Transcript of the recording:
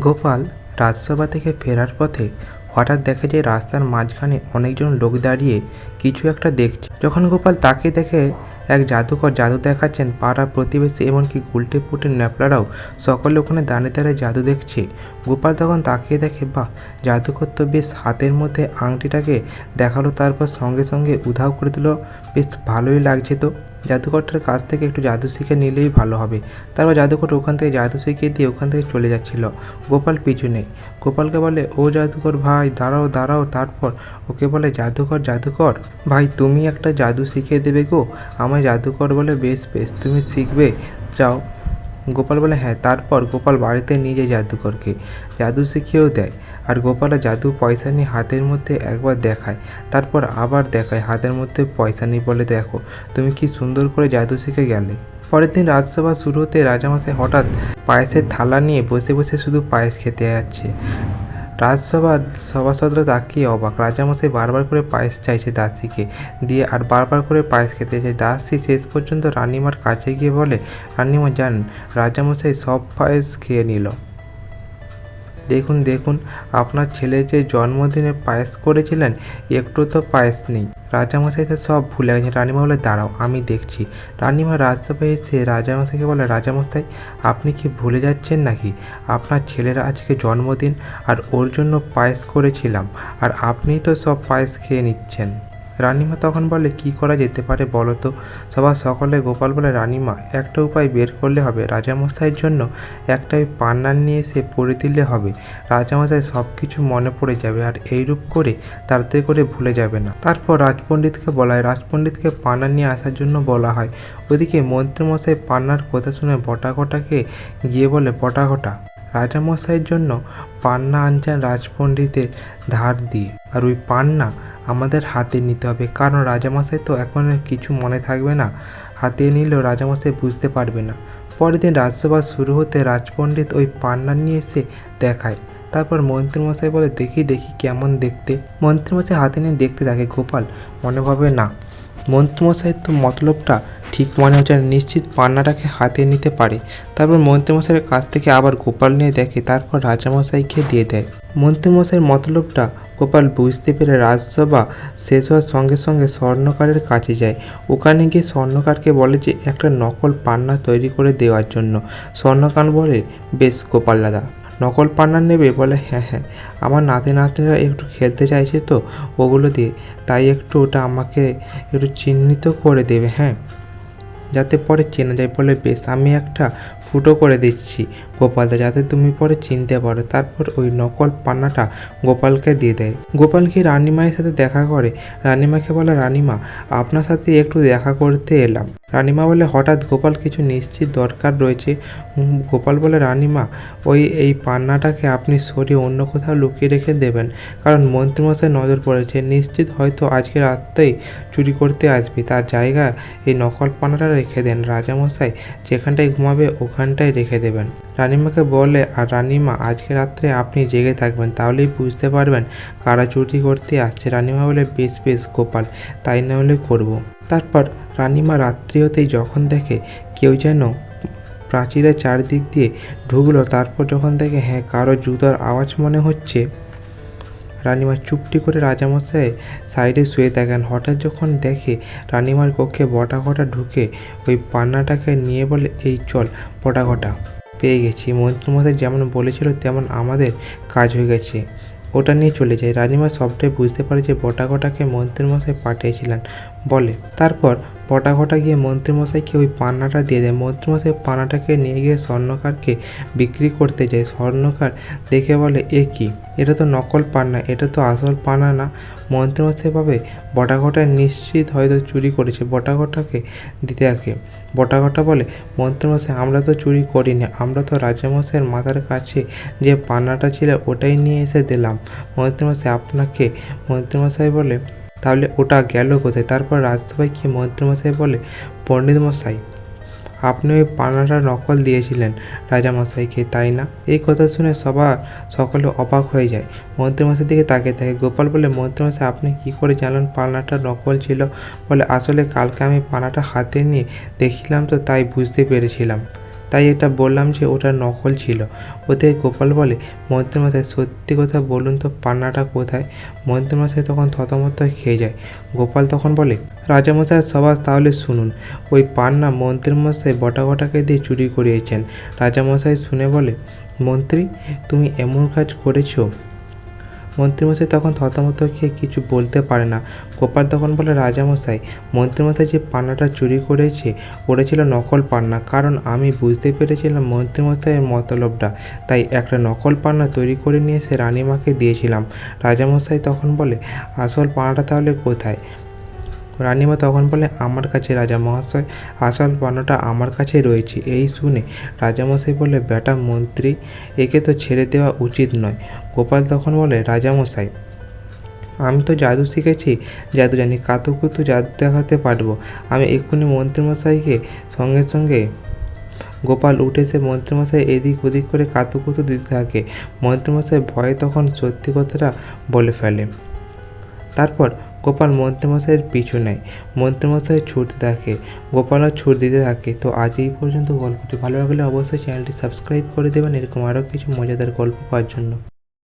গোপাল রাজসভা থেকে ফেরার পথে হঠাৎ দেখে যে রাস্তার মাঝখানে অনেকজন লোক দাঁড়িয়ে কিছু একটা দেখছে। যখন গোপাল তাকে দেখে, এক জাদুকর জাদু দেখাচ্ছেন, পাড়ার প্রতিবেশী এমনকি গুলটে পুটে ন্যাপলারাও সকলে ওখানে দাঁড়িয়ে দাঁড়িয়ে জাদু দেখছে। গোপাল তখন তাকিয়ে দেখে, বাহ, জাদুকর তো বেশ হাতের মধ্যে আংটিটাকে দেখাল, তারপর সঙ্গে সঙ্গে উধাও করে দিল, বেশ ভালোই লাগছে তো। জাদুকরটার কাছ থেকে একটু জাদু শিখে নিলেই ভালো হবে। তারপর জাদুঘর ওখান থেকে জাদু শিখিয়ে দিয়ে ওখান থেকে চলে যাচ্ছিল। গোপাল পিছু নেই। গোপালকে বলে, ও জাদুঘর ভাই, দাঁড়াও দাঁড়াও। তারপর ওকে বলে, জাদুঘর জাদুঘর? ভাই, তুমি একটা জাদু শিখিয়ে দেবে গো। আমায় জাদুঘর বলে বেশ বেশ, তুমি শিখবে। যাও। গোপাল বলে হ্যাঁ তারপর গোপাল বাড়িতে নিয়ে যায় জাদুকরকে জাদু শিখিয়েও দেয়। আর গোপাল জাদু পয়সা নিয়ে হাতের মধ্যে একবার দেখায়। তারপর আবার দেখায়, হাতের মধ্যে পয়সা নিয়ে বলে দেখো, তুমি কি সুন্দর করে জাদু শিখে গেলে। পরের দিন রাজসভা শুরু হতে রাজামশাই হঠাৎ পায়েসের থালা নিয়ে বসে বসে শুধু পায়েস খেতে যাচ্ছে। রাজসভার সভাসদরা তাকিয়ে অবাক। রাজামশাই বারবার করে পায়েস চাইছে দাসীকে দিয়ে আর বারবার করে পায়েস খেতে চাইছে। দাসী শেষ পর্যন্ত রানিমার কাছে গিয়ে বলে, রানিমা যান রাজামশাই সব পায়েস খেয়ে নিল। দেখুন দেখুন, আপনার ছেলে যে জন্মদিনে পায়েস করেছিলেন, একটু তো পায়েস নেই। রাজামশাই তো সব ভুলে গেছেন। রানিমা বলে, দাঁড়াও, আমি দেখছি। রানিমা রাজসভায় এসে রাজামশাইকে বলে, রাজামশাই, আপনি কি ভুলে যাচ্ছেন নাকি? আপনার ছেলের আজকে জন্মদিন আর ওর জন্য পায়েস করেছিলাম আর আপনিই তো সব পায়েস খেয়ে নিচ্ছেন। রানিমা তখন বলে, কি করা যেতে পারে বলো তো? সবার সকলে গোপাল বলে, রানিমা, একটা উপায় বের করলে হবে। রাজামশাইয়ের জন্য একটা ওই পান্নার নিয়ে এসে পড়ে দিলে হবে। রাজামশাই সব কিছু মনে পড়ে যাবে আর এইরূপ করে তাড়াতাড়ি করে ভুলে যাবে না। তারপর রাজপণ্ডিতকে বলা হয়, রাজপণ্ডিতকে পান্না নিয়ে আসার জন্য বলা হয়। ওদিকে মন্ত্রীমশাই পান্নার কথা শুনে বটাঘটাকে গিয়ে বলে বটাঘটা রাজামশাইয়ের জন্য পান্না আনছেন রাজপণ্ডিতের ধার দিয়ে। আর ওই পান্না আমাদের হাতে নিতে হবে। কারণ রাজামশাই তো এখন কিছু মনে থাকবে না। হাতে নিলেও রাজামশাই বুঝতে পারবে না। পরের দিন রাজসভা শুরু হতে রাজপণ্ডিত ওই পান্না নিয়ে এসে দেখায়। তারপর মন্ত্রীমশাই বলে, দেখি দেখি কেমন দেখতে। মন্ত্রীমশাই হাতে নিয়ে দেখতে থাকে গোপাল, মনে ভাবে, না মন্ত্রীমশাইয়ের তো মতলবটা ঠিক মনে হচ্ছে নিশ্চিত পান্নাটাকে হাতে নিতে পারে। তারপর মন্ত্রীমশাইয়ের কাছ থেকে আবার গোপাল নিয়ে দেখে, তারপর রাজামশাইকে দিয়ে দেয়। মন্ত্রীমশাইয়ের মতলবটা গোপাল বুঝতে পেরে রাজসভা শেষ হওয়ার সঙ্গে সঙ্গে স্বর্ণকারের কাছে যায়। ওখানে গিয়ে স্বর্ণকারকে বলে যে, একটা নকল পান্না তৈরি করে দেওয়ার জন্য। স্বর্ণকার বলে, বেশ গোপাল দাদা নকল পান্না নেবে বলে হ্যাঁ হ্যাঁ আমার নাতি নাতনিরা একটু খেলতে চাইছে তো ওগুলো দিয়ে, তাই একটু ওটা আমাকে একটু চিহ্নিত করে দেবে হ্যাঁ? যাতে পরে চেনা যায়। বলে, বেশ, আমি একটা ফুটো করে দিচ্ছি, গোপালদা, যাতে তুমি পরে চিনতে পারো। তারপর ওই নকল পান্নাটা গোপালকে দিয়ে দেয়। গোপাল কি রানিমায়ের সাথে দেখা করে? রানিমাকে বলে, রানিমা, আপনার সাথে একটু দেখা করতে এলাম। রানিমা বলে, হঠাৎ গোপাল কিছু নিশ্চিত দরকার রয়েছে। গোপাল বলে, রানিমা, ওই, এই পান্নাটাকে আপনি সরিয়ে অন্য কোথাও লুকিয়ে রেখে দেবেন। কারণ মন্ত্রীমশাই নজর পড়েছে। নিশ্চিত হয়তো আজকে রাত্রেই চুরি করতে আসবে। তার জায়গা এই নকল পান্নাটা রেখে দেন। রাজামশাই যেখানটায় ঘুমাবে ওখানটায় রেখে দেবেন। রানিমাকে বলে, আর রানিমা, আজকে রাত্রে আপনি জেগে থাকবেন। তাহলেই বুঝতে পারবেন কারা চুরি করতে আসছে। রানিমা বলে, বেশ বেশ, গোপাল, তাই না হলে করব। তারপর রানিমা রাত্রি হতেই যখন দেখে কেউ যেন প্রাচীরের চারদিক দিয়ে ঢুকলো, তারপর যখন দেখে হ্যাঁ কারও জুতার আওয়াজ মনে হচ্ছে? রানিমা চুপটি করে রাজামশাই সাইডে শুয়ে থাকেন। হঠাৎ যখন দেখে রানিমার কক্ষে বটা ঘটা ঢুকে ওই পান্নাটাকে নিয়ে বলে, এই চল, বটা ঘটা, পেয়ে গেছি। মন্ত্রীমশাই যেমন বলেছিল, তেমন আমাদের কাজ হয়ে গেছে। ওটা নিয়ে চলে যায় রানিমা সবটাই বুঝতে পারে যে বটাঘটাকে মন্ত্রীমশাই পাঠিয়েছিলেন। বলে, তারপর বটাঘটা গিয়ে মন্ত্রীমশাইকে ওই পান্নাটা দিয়ে দেয়? মন্ত্রীমশাই পান্নাটাকে নিয়ে গিয়ে স্বর্ণকারকে বিক্রি করতে যায়। স্বর্ণকার দেখে বলে, এ কি? এটা তো নকল পান্না, এটা তো আসল পান্না না। মন্ত্রীমশাই ভাবে বটাঘটা নিশ্চিত হয়তো চুরি করেছে। বটাঘটাকে দিতে থাকে বটাঘটা বলে, মন্ত্রীমশাই, আমরা তো চুরি করিনি। আমরা তো রাজামশাইয়ের মাথার কাছে যে পান্নাটা ছিল, ওটাই নিয়ে এসে দিলাম। মন্ত্রীমশাই, আপনাকে? মন্ত্রীমশাই বলে তাহলে ওটা গেল কোথায়? তারপর রাজসভায় গিয়ে মন্ত্রীমশাই বলে পণ্ডিত মশাই আপনি ওই পানাটা নকল দিয়েছিলেন রাজামশাইকে, তাই না? এই কথা শুনে সবার সকলে অবাক হয়ে যায়। মন্ত্রীমশাইয়ের দিকে তাকিয়ে থাকে। গোপাল বলে, মন্ত্রীমশাই, আপনি কি করে জানলেন পানাটা নকল ছিল? বলে, আসলে কালকে আমি পানাটা হাতে নিয়ে দেখছিলাম তো, তাই বুঝতে পেরেছিলাম। তাই এটা বললাম যে ওটা নকল ছিল। ওতে গোপাল বলে মন্ত্রীমশাই সত্যি কথা বলুন তো পান্নাটা কোথায়? মন্ত্রীমশাই তখন থতমত খেয়ে যায়। গোপাল তখন বলে, রাজামশাই সবার তাহলে শুনুন। ওই পান্না মন্ত্রীমশাই বটাঘটাকে দিয়ে চুরি করিয়েছেন। রাজামশাই শুনে বলে, মন্ত্রী, তুমি এমন কাজ করেছ? মন্ত্রীমশাই তখন থতমত খেয়ে কিছু বলতে পারে না। গোপাল তখন বলে, রাজামশাই, মন্ত্রীমশাই যে পান্নাটা চুরি করেছে, ওটা ছিল নকল পান্না। কারণ আমি বুঝতে পেরেছিলাম মন্ত্রীমশাইয়ের মতলবটা। তাই একটা নকল পান্না তৈরি করে নিয়ে সে রানীমাকে দিয়েছিলাম। রাজামশাই তখন বলে, আসল পান্নাটা তাহলে কোথায়? রানীমা তখন বলে আমার কাছে রাজা মহাশয় আসল পান্নাটা আমার কাছেই রয়েছে, এই শুনে রাজামশাই বলে বেটা মন্ত্রী, একে তো ছেড়ে দেওয়া উচিত নয়। গোপাল তখন বলে রাজামশাই আমি তো জাদু শিখেছি, জাদু জানি কাতুকুতু জাদু দেখাতে পারব। আমি এক্ষুনি মন্ত্রীমশাইকে সঙ্গে সঙ্গে গোপাল উঠে সে মন্ত্রীমশাই এদিক ওদিক করে কাতুকুতু দিতে থাকে। মন্ত্রীমশাই ভয়ে তখন সত্যি কথাটা বলে ফেলে। তারপর গোপাল মন্ত্রীমশাইয়ের পিছু নেয়। মন্ত্রীমশাই ছুটতে থাকে। গোপালও ছুট দিতে থাকে। তো আজ এই পর্যন্ত। গল্পটি ভালো লাগলে অবশ্যই চ্যানেলটি সাবস্ক্রাইব করে দেবেন। এরকম আরও কিছু মজাদার গল্প পাওয়ার জন্য।